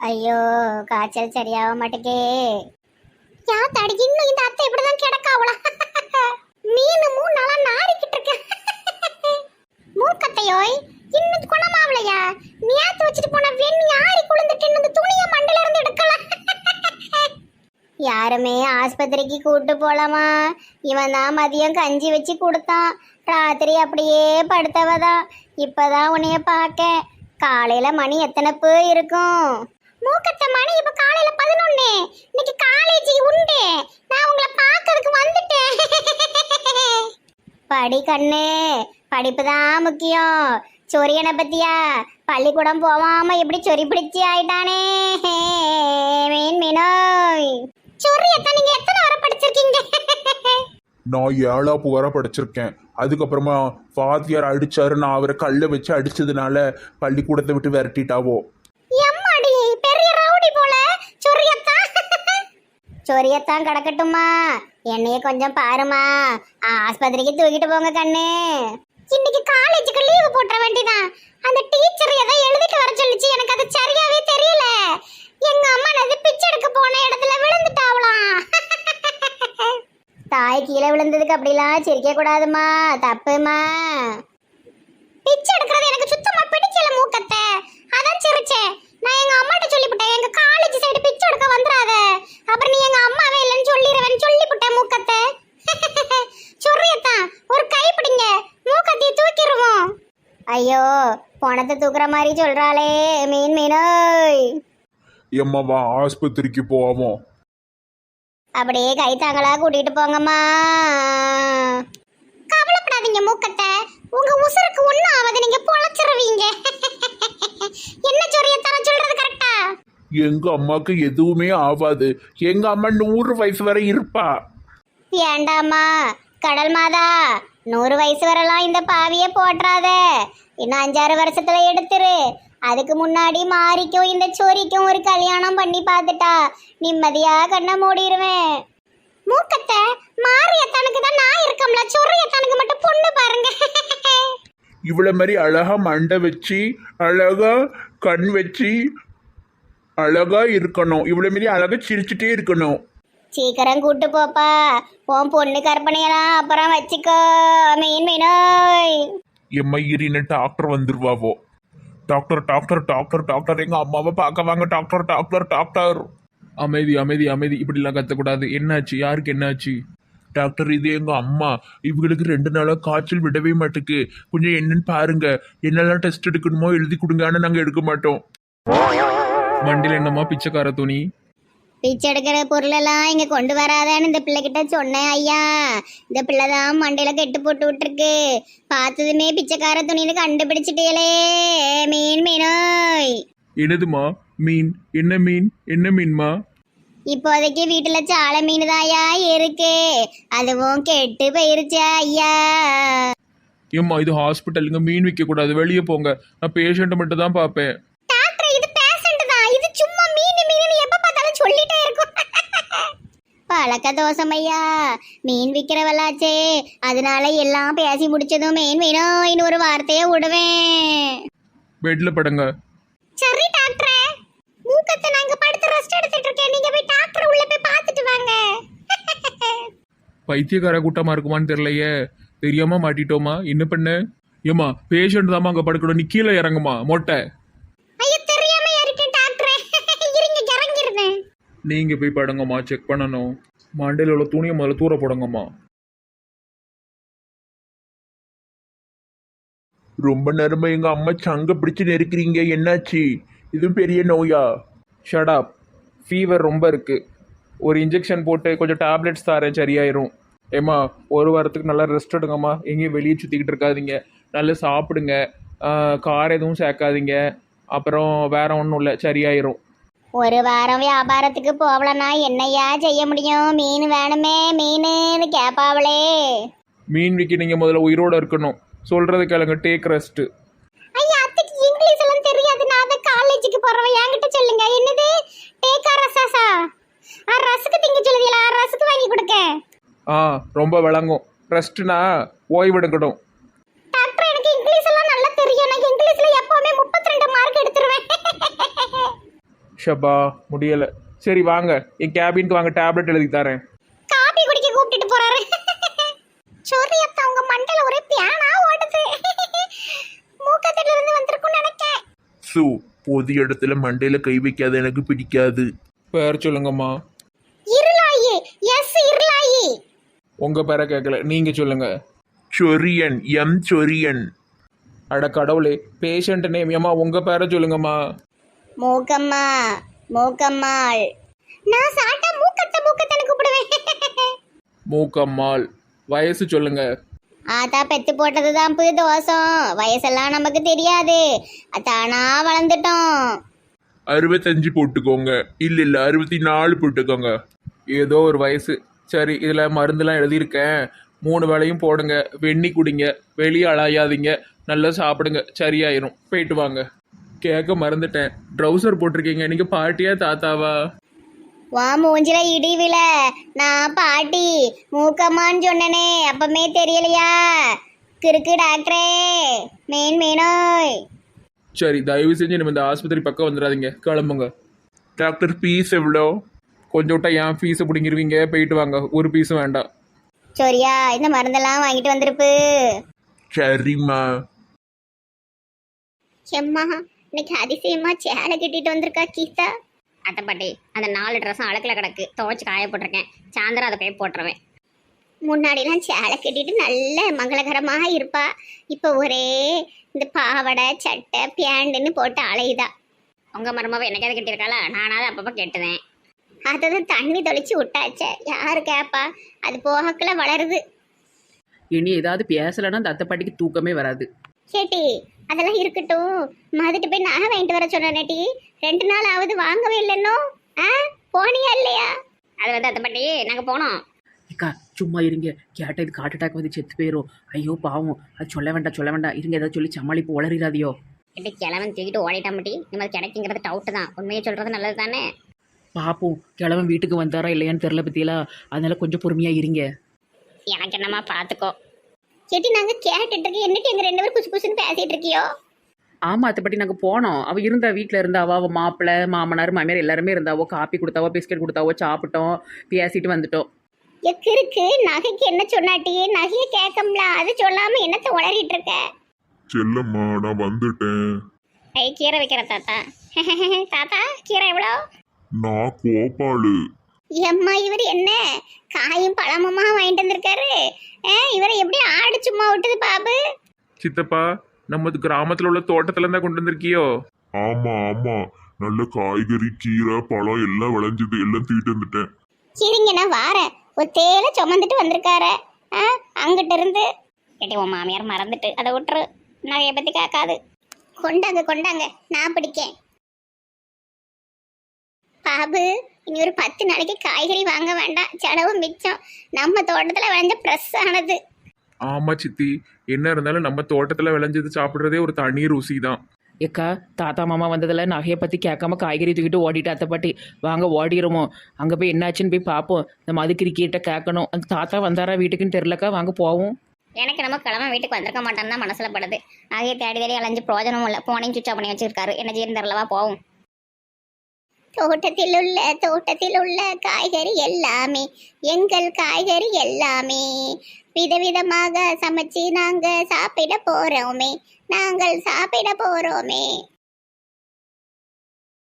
ஐயோ காய்ச்சல் சரியாக மாட்டேக்கே யா தடி? இன்னும் இந்த அத்தை இப்படிதான் கிடக்காவளா? மீன் மூணு நாளா நாரிக்கிட்டு இருக்க. மூக்கத்தையோய் இன்னும் குணமாவலையா? நேத்து வச்சுட்டு போன வெண் யாரி குளிந்துட்டு இந்த துணிய மண்டல இருந்து எடுக்கலாம் யாருமே ஆஸ்பத்திரிக்கு கூட்டு போலாமா இவன் தான் மதியம் கஞ்சி வச்சு கொடுத்தான். ராத்திரி அப்படியே படுத்தவதான். இப்பதான் உன்னைய பார்க்க. காலையில மணி எத்தனை பேர் இருக்கும்? மூக்கத்த மணி இப்ப காலையில பதினொன்னு. இன்னைக்கு காலேஜ் உண்டு. நான் உங்களை பார்க்கறதுக்கு வந்துட்டேன். படி கண்ணு படிப்பு தான் முக்கியம். சொரியனை பத்தியா? பள்ளிக்கூடம் போவாம எப்படி சொறி பிடிச்சி ஆயிட்டானே? மீன் மீனோய். சொரியத்தை நீங்க எத்தனை வர படிச்சிருக்கீங்க? நான் ஏழாப்பு வர படிச்சிருக்கேன். அதுக்கப்புறமா வாத்தியார் அடிச்சாரு. நான் அவரை கல்லை வச்சு அடிச்சதுனால பள்ளிக்கூடத்தை விட்டு விரட்டிட்டாவோ எம்மாடி பெரிய ரவுடி போல சொரியத்தான் சொரியத்தான் கிடக்கட்டுமா என்னைய கொஞ்சம் பாருமா ஆஸ்பத்திரிக்கு தூக்கிட்டு போங்க கண்ணு. இன்னைக்கு காலேஜுக்கு லீவு போட்டுற வேண்டியதான் அந்த டீச்சர் ஏதோ எழுதிட்டு வர சொல்லிச்சு. எனக்கு அது சரியாவே தெரியல. எங்க அம்மா நான் பிச்சை எடுக்க போன இடத்துல விழுந்துட்டாவலாம் தாய் கீழே விழுந்ததுக்கு அப்படிலாம் சிரிக்க கூடாதுமா தப்புமா பிச்சை எடுக்கிறது எனக்கு சுத்தமா பிடிக்கல மூக்கத்தை. அதான் சிரிச்சேன். நான் எங்க அம்மாட்ட சொல்லிவிட்டேன் எங்க காலேஜ் சைடு பிச்சை எடுக்க வந்துடாத அப்புறம் நீ எங்க அம்மாவே இல்லைன்னு சொல்லிடுவேன்னு சொல்லிவிட்டேன் மூக்கத்தை. சொல்றியத்தான் ஒரு கை பிடிங்க. மூக்கத்தையை தூக்கிடுவோம் ஐயோ பணத்தை தூக்குற மாதிரி சொல்றாளே மீன் மீனோய். எம்மாவா ஆஸ்பத்திரிக்கு போவோம். அப்படியே கை தாங்களா கூட்டிட்டு போங்கம்மா. கவலைப்படாதீங்க மூக்கத்தை. உங்க உசுருக்கு ஒண்ணும் ஆகாது நீங்க பொழைச்சிருவீங்க என்ன சொரியத்தான சொல்றது கரெக்டா எங்க அம்மாக்கு எதுவுமே ஆகாது எங்க அம்மா நூறு வயசு வரை இருப்பா. ஏண்டாம்மா கடல் மாதா நூறு வயசு வரலாம் இந்த பாவியை போட்டுறாத இன்னும் அஞ்சாறு வருஷத்துல எடுத்துரு. அதுக்கு முன்னாடி மாரிக்கும் இந்த சொரிக்கும் ஒரு கல்யாணம் பண்ணி பார்த்துட்டா. நிம்மதியா கண்ணை மூடிடுவேன் மூக்கத்தை மாரியத்தனுக்கு தான் நான் இருக்கம்ல. சொரியத்தனுக்கு மட்டும் பொண்ணு பாருங்க. இவ்வளோ மாதிரி அழகா மண்டை வச்சு அழகா கண் வச்சு அழகா இருக்கணும். இவ்வளோ மாரி அழகா சிரிச்சுட்டே இருக்கணும். சீக்கிரம் கூட்டு போப்பா. உன் பொண்ணு கற்பனையெல்லாம் அப்புறம் வச்சுக்கோ. மீன் மீனோய். எம்மா இரின்னு டாக்டர் வந்துருவாவோ? டாக்டர் டாக்டர் டாக்டர் டாக்டர் எங்க அம்மாவை பார்க்க வாங்க டாக்டர் டாக்டர் டாக்டர் அமைதி அமைதி அமைதி. இப்படிலாம் கத்தக்கூடாது. என்னாச்சு? யாருக்கு என்னாச்சு? டாக்டர் இது எங்க அம்மா. இவங்களுக்கு ரெண்டு நாளா காய்ச்சல் விடவே மாட்டுக்கு. கொஞ்சம் என்னன்னு பாருங்க. என்னெல்லாம் டெஸ்ட் எடுக்கணுமோ எழுதி கொடுங்க ஆனா நாங்க எடுக்க மாட்டோம். வண்டியில் என்னம்மா பிச்சைக்கார துணி? பிச்சை எடுக்கிற பொருளெல்லாம் இங்க கொண்டு வராதேன்னு இந்த பிள்ளைகிட்ட சொன்னேன் ஐயா. இந்த பிள்ளை தான் மண்டையில கெட்டு போட்டு விட்டுருக்கு. பார்த்ததுமே பிச்சைக்கார துணின்னு கண்டுபிடிச்சிட்டீங்களே மீன் மீனோய். என்னதுமா மீன். என்ன மீன்? என்ன மீன்மா? இப்போதைக்கு வீட்டுல சாலை மீன் தாயா இருக்கு. அதுவும் கெட்டு போயிருச்சு ஐயா. ஏம்மா இது ஹாஸ்பிட்டலுங்க மீன் விற்க கூடாது வெளியே போங்க. நான் பேஷண்ட்டை மட்டும் தான் பார்ப்பேன் டாக்டர் இது பேஷண்ட் தான் இது சும்மா மீன் மீன் எப்ப பார்த்தாலும் சொல்லிட்டே இருக்கும் பழக்க தோசம் ஐயா. மீன் விற்கிறவளாச்சே அதனால எல்லாம் பேசி முடிச்சதும் மீன் வேணும் இன்னொரு வார்த்தையை விடுவேன். பெட்டில் படுங்க. சரி டாக்டரே. மூக்கத்தை நாங்க படுத்து ரெஸ்ட் எடுத்துட்டு இருக்கேன். நீங்க போய் டாக்டர் உள்ள போய் பார்த்துட்டு வாங்க. பைத்தியக்கார கூட்டமாக இருக்குமான்னு தெரியலையே. தெரியாம மாட்டிட்டோமா? என்ன பண்ண? ஏம்மா பேஷண்ட் தாம்மா அங்கே படுக்கணும். நீ கீழே இறங்குமா மொட்டை? ஐயோ தெரியாம இருக்கேன் டாக்டரே. இருங்க இறங்கிருந்தேன் நீங்கள் போய் படுங்கம்மா செக் பண்ணணும். மண்டையில் உள்ள துணியை முதல்ல தூர போடுங்கம்மா. ரொம்ப நேரமா எங்க அம்மா சங்க பிடிச்சு நெருக்கிறீங்க என்னாச்சு? இது பெரிய நோயா? ஷடாப் ஃபீவர் ரொம்ப இருக்குது ஒரு இன்ஜெக்ஷன் போட்டு கொஞ்சம் டேப்லெட்ஸ் தரேன் சரியாயிரும். ஏம்மா ஒரு வாரத்துக்கு நல்லா ரெஸ்ட் எடுங்கம்மா. எங்கேயும் வெளியே சுற்றிக்கிட்டு இருக்காதீங்க. நல்லா சாப்பிடுங்க. கார் எதுவும் சேர்க்காதீங்க. அப்புறம் வேற ஒன்றும் இல்லை சரியாயிரும். ஒரு வாரம் வியாபாரத்துக்கு போகலன்னா என்னையா செய்ய முடியும்? மீன் வேணுமே மீனுன்னு கேப்பாவளே. மீன் விக்கி நீங்கள் முதல்ல உயிரோடு இருக்கணும். சொல்கிறது கேளுங்க டேக் ரெஸ்ட்டு ஐயா அத்தைக்கு இங்கிலீஷ் எல்லாம் தெரியாது. நான் அதை காலேஜுக்கு போறவன் என்கிட்ட சொல்லுங்க. என்னது? டேக்கா ரசாசா ஆ ரசுக்கு திங்க சொல்லுதீங்களா? ரசுக்கு வாங்கி கொடுக்க. ஆ ரொம்ப விளங்கும். ரெஸ்ட்னா ஓய்வெடுக்கணும். டாக்டர் எனக்கு இங்கிலீஷ் எல்லாம் நல்லா தெரியும். எனக்கு இங்கிலீஷ்ல எப்பவுமே முப்பத்தி ரெண்டு மார்க் எடுத்துருவேன். ஷபா முடியலை. சரி வாங்க. என் கேபினுக்கு வாங்க டேப்லெட் எழுதி தரேன். காபி குடிக்க கூப்பிட்டுட்டு போறாரு. சோரி அத்தா உங்க மண்டையில ஒரே பியானா ஓடுது. மூக்கத்துல இருந்து வந்திருக்கும்னு நினைக்கேன். சு பொது இடத்துல மண்டையில் கை வைக்காத எனக்கு பிடிக்காது. பேர் சொல்லுங்கம்மா. இருளாயி எஸ் இருளாயி. உங்கள் பேரை கேட்கல நீங்கள் சொல்லுங்கள் சொரியன் எம் சொரியன். அட கடவுளே பேஷண்ட் நேம் ஏம்மா உங்கள் பேரை சொல்லுங்கம்மா. மூக்கம்மா மூக்கம்மாள். நான் சாட்டா மூக்கத்தை மூக்கத்தன்னு கூப்பிடுவேன் மூக்கம்மாள் வயசு சொல்லுங்க. ஆத்தா பெத்து போட்டது தான் புது தோசம் வயசெல்லாம் நமக்கு தெரியாது. அத்தானா வளர்ந்துட்டோம். அறுபத்தஞ்சு போட்டுக்கோங்க. இல்லை இல்லை அறுபத்தி நாலு போட்டுக்கோங்க. ஏதோ ஒரு வயசு. சரி இதில் மருந்துலாம் எழுதியிருக்கேன். மூணு வேளையும் போடுங்க. வெண்ணி குடிங்க. வெளியே அலையாதீங்க. நல்லா சாப்பிடுங்க. சரியாயிரும். போயிட்டு வாங்க. கேட்க மறந்துட்டேன். ட்ரௌசர் போட்டிருக்கீங்க. நீங்கள் பாட்டியா தாத்தாவா? வா மூஞ்சில இடி விழ. நான் பாட்டி. மூக்கம்மான்னு சொன்னனே. அப்பமே தெரியலையா? கிறுக்கு டாக்டரே. மேன் மேனோய். சரி தயவு செஞ்சு நம்ம இந்த ஆஸ்பத்திரி பக்கம் வந்துடாதீங்க. கிளம்புங்க. டாக்டர் பீஸ் எவ்வளோ கொஞ்சம் விட்டா ஏன் ஃபீஸை பிடிங்கிருவீங்க? போயிட்டு வாங்க. ஒரு பீஸும் வேண்டாம். சரியா இந்த மருந்தெல்லாம் வாங்கிட்டு வந்திருப்பு. சரிம்மா. எம்மா. இன்னைக்கு அதிசயமா சேலை கட்டிட்டு வந்திருக்கா கீதா. அட்டைப்பாட்டி அந்த நாலு ட்ரெஸ்ஸும் அழுக்கில் கிடக்கு. துவைச்சு காய போட்டிருக்கேன். சாயந்தரம் அதை போய் போட்டுருவேன். முன்னாடிலாம் சேலை கட்டிட்டு நல்ல மங்களகரமாக இருப்பா. இப்போ ஒரே இந்த பாவாடை சட்டை பேண்டுன்னு போட்டு அலையுதா. உங்க மருமாவை என்னைக்காவது கட்டியிருக்காளா? நானாவது அப்பப்போ கேட்டுதேன் அதுதான் தண்ணி தொளிச்சு விட்டாச்சே. யாரு கேப்பா? அது போகக்குள்ள வளருது. இனி ஏதாவது பேசலைன்னா அந்த அத்தை பாட்டிக்கு தூக்கமே வராது. கேட்டி அதெல்லாம் இருக்கட்டும். மதுட்டு போய் நகை வாங்கிட்டு வர சொன்னேட்டி ரெண்டு நாள் ஆகுது வாங்கவே இல்லைன்னோ? ஆ? போனியா இல்லையா? அது வந்து அதை பட்டி நாங்கள் போனோம். அக்கா சும்மா இருங்க. கேட்ட இது ஹார்ட் அட்டாக் வந்து செத்து போயிடும் ஐயோ பாவம். அது சொல்ல வேண்டாம் சொல்ல வேண்டாம். இருங்க ஏதாவது சொல்லி சமாளிப்பு உளறிடாதியோ. கிட்ட கிழவன் தூக்கிட்டு ஓடிட்டா மட்டி நம்ம கிடைக்குங்கிறது டவுட்டு தான். உண்மையை சொல்றது நல்லது தானே? பாப்போம். கிழவன் வீட்டுக்கு வந்தாரா இல்லையான்னு தெரில பத்தியலா. அதனால கொஞ்சம் பொறுமையா இருங்க. எனக்கு என்னமா பார்த்துக்கோ கேட்டி நாங்கள் கேட்டுட்டு இருக்கோம் என்னட்டு எங்கள் ரெண்டு பேரும் குசு குசுன்னு பேசிட்டு இருக்கியோ ஆமா அத்தை பாட்டி நாங்கள் போனோம். அவ இருந்தா வீட்டில் இருந்தாவோ அவள் மாப்பிள்ளை மாமனார் மாமியார் எல்லாருமே இருந்தாவோ காப்பி கொடுத்தாவோ பிஸ்கட் கொடுத்தாவோ சாப்பிட்டோம் பேசிட்டு வந்துட்டோம். எக்கு இருக்கு. நகைக்கு என்ன சொன்னாட்டி? நகையை கேட்கம்ல. அது சொல்லாம என்னத்தை உளறிட்டு இருக்க செல்லம்மா நான் வந்துட்டேன். ஐ கீரை வைக்கிற தாத்தா. தாத்தா கீரை எவ்வளோ? நான் கோபாலு. எம்மா இவர் என்ன? காயும் பழமுமா வாங்கிட்டு வந்திருக்காரு. இவரை எப்படி ஆடு சும்மா விட்டது பாபு? சித்தப்பா நம்ம கிராமத்தில் உள்ள தோட்டத்துல தான் கொண்டு வந்திருக்கியோ? ஆமா ஆமா. நல்ல காய்கறி கீரை பழம் எல்லாம் விளைஞ்சது. எல்லாம் தூக்கிட்டு வந்துட்டேன். சரிங்க நான் வாரேன். ஒரு தேலை சுமந்துட்டு வந்திருக்காரு. ஆ அங்கிட்ட இருந்து. கேட்டி உன் மாமியார் மறந்துட்டு. அதை விட்டுரு. நகையை பத்தி கேட்காது. கொண்டாங்க கொண்டாங்க. நான் பிடிக்கேன். பாபு இனி ஒரு பத்து நாளைக்கு காய்கறி வாங்க வேண்டாம். செலவு மிச்சம். நம்ம தோட்டத்துல விளைஞ்ச ஃப்ரெஷ் ஆனது. ஆமா சித்தி. என்ன இருந்தாலும் நம்ம தோட்டத்தில் விளைஞ்சது சாப்பிட்றதே ஒரு தனி ருசி தான். ஏக்கா தாத்தா மாமா வந்ததில் நகையை பற்றி கேட்காம காய்கறி தூக்கிட்டு ஓடிட்டு அத்தை பாட்டி வாங்க ஓடிடுமோ அங்கே போய் என்னாச்சுன்னு போய் பார்ப்போம் இந்த மதுக்கிரிக்கிட்ட கேட்கணும். அந்த தாத்தா வந்தாரா வீட்டுக்குன்னு தெரிலக்கா வாங்க போவோம். எனக்கு நம்ம கிழமை வீட்டுக்கு வந்திருக்க மாட்டான்னு தான் மனசுல படுது. நகையை தேடி தேடி அலைஞ்சு பிரோஜனமும் இல்லை. போனையும் சுவிட்ச் பண்ணி வச்சிருக்காரு. என்ன செய்யணும் தெரியலவா போவோம். தோட்டத்தில் உள்ள தோட்டத்தில் உள்ள காய்கறி எல்லாமே எங்கள் காய்கறி எல்லாமே. விதவிதமாக சமைச்சு நாங்கள் சாப்பிட போகிறோமே நாங்கள் சாப்பிட போகிறோமே